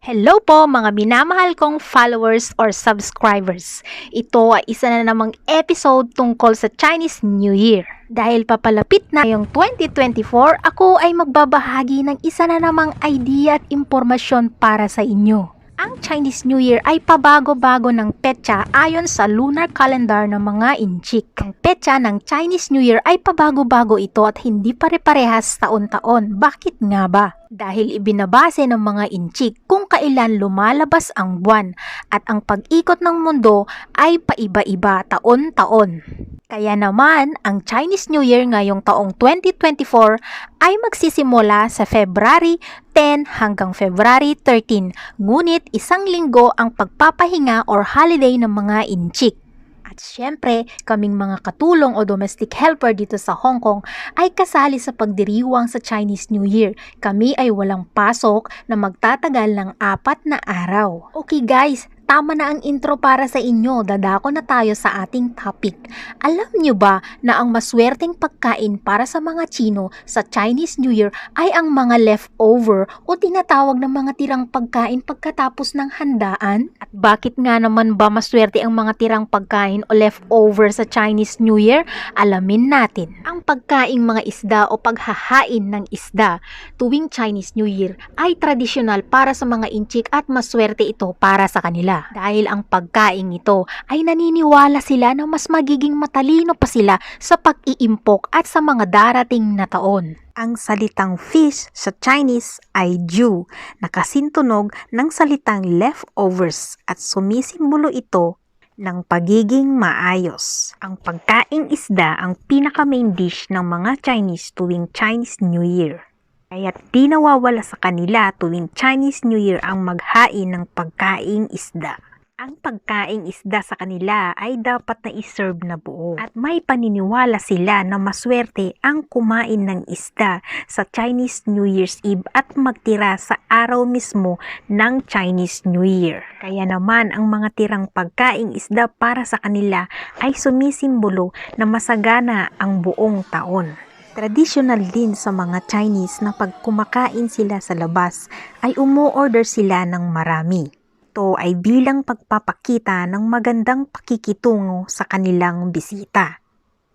Hello po mga minamahal kong followers or subscribers. Ito ay isa na namang episode tungkol sa Chinese New Year. Dahil papalapit na yung 2024, ako ay magbabahagi ng isa na namang idea at impormasyon para sa inyo. Ang Chinese New Year ay pabago-bago ng petsa ayon sa lunar calendar ng mga inchik. Ang petsa ng Chinese New Year ay pabago-bago ito at hindi pare-parehas taon-taon. Bakit nga ba? Dahil ibinabase ng mga inchik kung kailan lumalabas ang buwan at ang pag-ikot ng mundo ay paiba-iba taon-taon. Kaya naman, ang Chinese New Year ngayong taong 2024 ay magsisimula sa February 10 hanggang February 13, ngunit isang linggo ang pagpapahinga or holiday ng mga inchik. At syempre, kaming mga katulong o domestic helper dito sa Hong Kong ay kasali sa pagdiriwang sa Chinese New Year. Kami ay walang pasok na magtatagal ng apat na araw. Okay guys, tama na ang intro para sa inyo. Dadako na tayo sa ating topic. Alam nyo ba na ang maswerteng pagkain para sa mga Chino sa Chinese New Year ay ang mga leftover o tinatawag ng mga tirang pagkain pagkatapos ng handaan? At bakit nga naman ba maswerte ang mga tirang pagkain o leftover sa Chinese New Year? Alamin natin. Ang pagkaing mga isda o paghahain ng isda tuwing Chinese New Year ay tradisyonal para sa mga inchik at maswerte ito para sa kanila. Dahil ang pagkain ito ay naniniwala sila na mas magiging matalino pa sila sa pag-iimpok at sa mga darating na taon. Ang salitang fish sa Chinese ay ju, nakasintunog ng salitang leftovers at sumisimbolo ito ng pagiging maayos. Ang pagkaing isda ang pinaka main dish ng mga Chinese tuwing Chinese New Year. Kaya di nawawala sa kanila tuwing Chinese New Year ang maghain ng pagkaing isda. Ang pagkaing isda sa kanila ay dapat na iserve na buo. At may paniniwala sila na maswerte ang kumain ng isda sa Chinese New Year's Eve at magtira sa araw mismo ng Chinese New Year. Kaya naman ang mga tirang pagkaing isda para sa kanila ay sumisimbolo na masagana ang buong taon. Traditional din sa mga Chinese na pag kumakain sila sa labas ay umu-order sila ng marami. Ito ay bilang pagpapakita ng magandang pakikitungo sa kanilang bisita.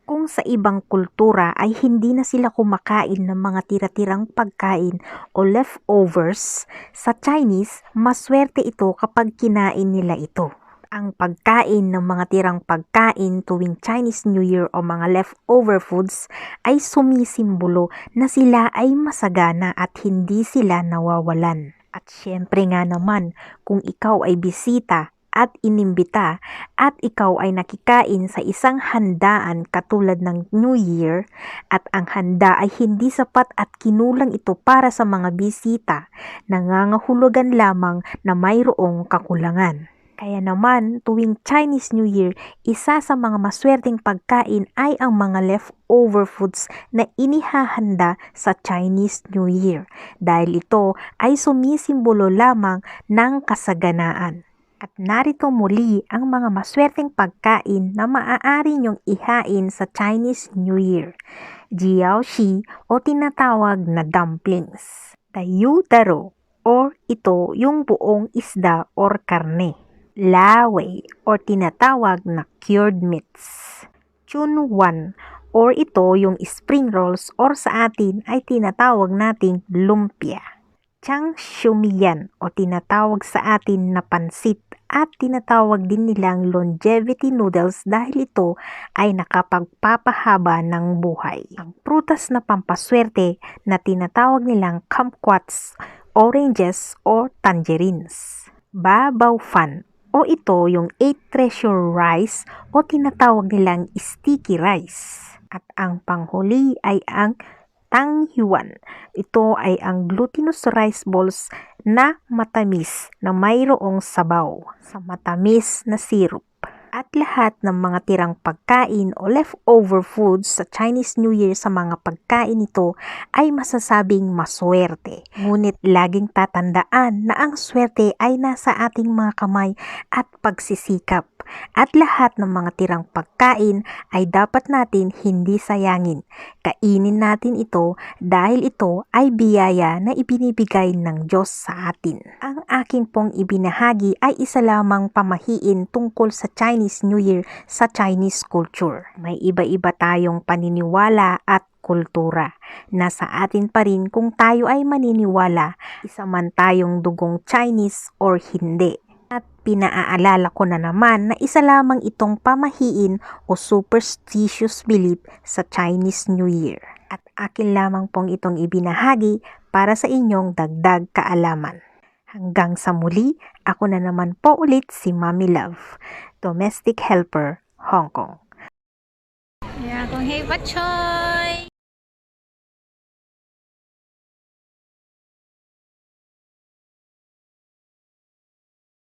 Kung sa ibang kultura ay hindi na sila kumakain ng mga tira-tirang pagkain o leftovers, sa Chinese, maswerte ito kapag kinain nila ito ang pagkain ng mga tirang pagkain tuwing Chinese New Year o mga leftover foods ay sumisimbolo na sila ay masagana at hindi sila nawawalan. At syempre nga naman, kung ikaw ay bisita at inimbita at ikaw ay nakikain sa isang handaan katulad ng New Year at ang handa ay hindi sapat at kinulang ito para sa mga bisita, nangangahulugan lamang na mayroong kakulangan. Kaya naman, tuwing Chinese New Year, isa sa mga maswerteng pagkain ay ang mga leftover foods na inihahanda sa Chinese New Year dahil ito ay sumisimbolo lamang ng kasaganaan. At narito muli ang mga maswerteng pagkain na maaari niyong ihain sa Chinese New Year. Jiaoxi o tinatawag na dumplings. Tayudaro or ito yung buong isda or karne lawe or tinatawag na cured meats. Chunwan or ito yung spring rolls or sa atin ay tinatawag nating lumpia. Chang shumiyan o tinatawag sa atin na pansit at tinatawag din nilang longevity noodles dahil ito ay nakapagpapahaba ng buhay. Ang prutas na pampaswerte na tinatawag nilang kumquats, oranges or tangerines. Babaw fan o ito yung 8 treasure rice o tinatawag nilang sticky rice. At ang panghuli ay ang tanghyuan. Ito ay ang glutinous rice balls na matamis na mayroong sabaw sa matamis na syrup. At lahat ng mga tirang pagkain o leftover foods sa Chinese New Year sa mga pagkain ito ay masasabing maswerte. Ngunit laging tatandaan na ang swerte ay nasa ating mga kamay at pagsisikap. At lahat ng mga tirang pagkain ay dapat natin hindi sayangin. Kainin natin ito dahil ito ay biyaya na ibinibigay ng Diyos sa atin. Ang aking pong ibinahagi ay isa lamang pamahiin tungkol sa Chinese New Year sa Chinese culture. May iba-iba tayong paniniwala at kultura. Nasa atin pa rin kung tayo ay maniniwala, isa man tayong dugong Chinese or hindi. Pinaaalala ko na naman na isa lamang itong pamahiin o superstitious belief sa Chinese New Year. At akin lamang pong itong ibinahagi para sa inyong dagdag kaalaman. Hanggang sa muli, ako na naman po ulit si Mami Love, Domestic Helper, Hong Kong. Yeah, kung hey, bachoy!